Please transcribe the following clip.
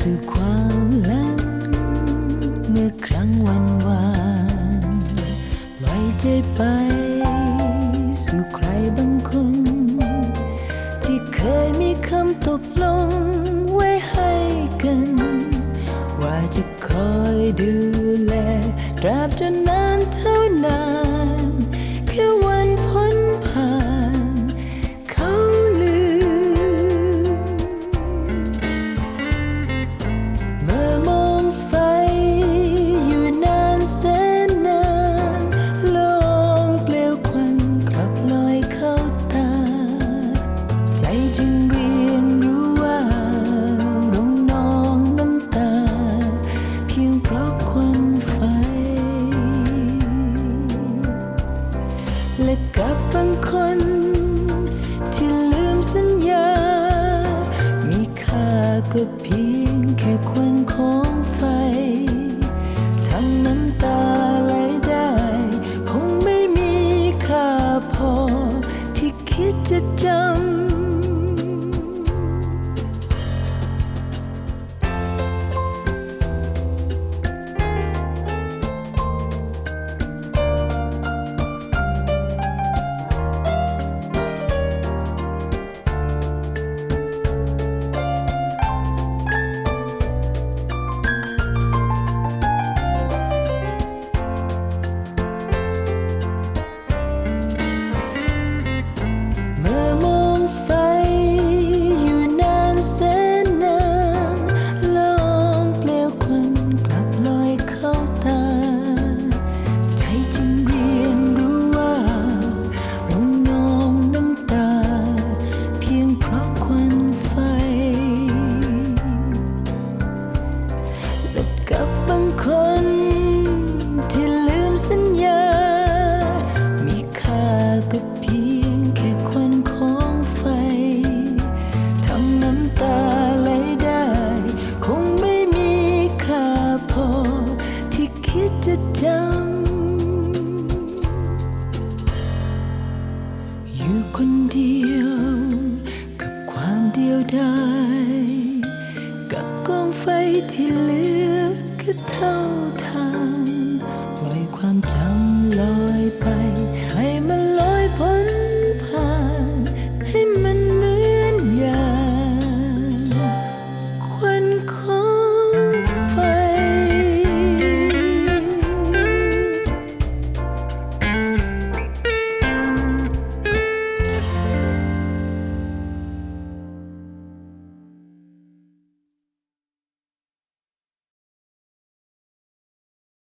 สู่ความหลังเมื่อครั้งวันวานปล่อยใจไป สู่ใครบางคน ที่เคยมีคำตกลงไว้ให้กัน ว่าจะคอยดูแลตราบจนนานเท่านาน ก็เพียงแค่ควันของไฟทำน้ำตาไหลได้ คงไม่มีค่าพอ ที่คิดจะจำ คนเดียว กับความเดียวดายกับกองไฟที่เหลือแค่เท่าทา